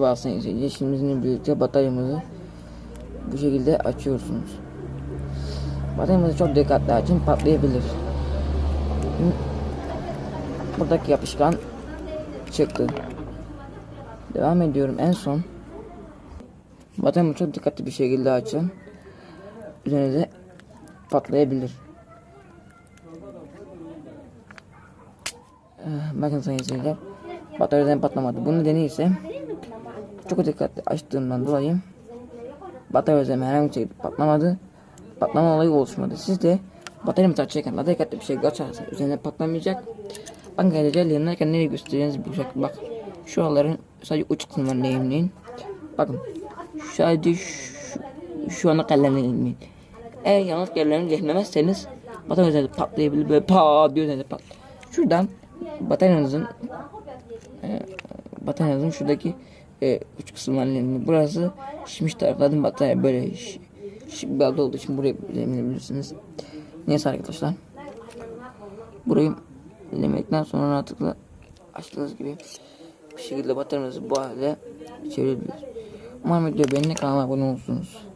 Basın izleyici. Şimdi bizimle birlikte bataryamızı bu şekilde açıyorsunuz. Bataryamızı çok dikkatli açın patlayabilir. Buradaki yapışkan çıktı. Devam ediyorum en son. Bataryamı çok dikkatli bir şekilde açın. Üzerine de patlayabilir. Ee, Bakın sayın izleyiciler. Bataryadan patlamadı. Bunun nedeni ise çok dikkatli açtığımdan dolayı batarya üzerine herhangi bir şekilde patlamadı. Patlama olayı oluşmadı. Siz de bataryamızı açarken daha dikkatli bir şekilde açarsanız üzerine patlamayacak. Bakın ayrıca yanarken nereye göstereceğinizi bulacak. Bak şuraların sadece uç kısımlarını eğimleyin. Bakın sadece şu, şu ana kalemle eğimleyin. Eğer yanlış yerlerini lehmemezseniz batarya üzerinde patlayabilir. Böyle pat diyor üzerinde pat. Şuradan bataryanızın e, bataryanızın şuradaki e, uç kısımlarının burası şişmiş taraflardan batarya böyle şi- şi- balda olduğu için burayı lemeyebilirsiniz. Neyse arkadaşlar. Burayı lemedikten sonra rahatlıkla açtığınız gibi bir şekilde bataryanızı bu hale çevirebilir. Umarım video beğenine kanalıma abone olursunuz.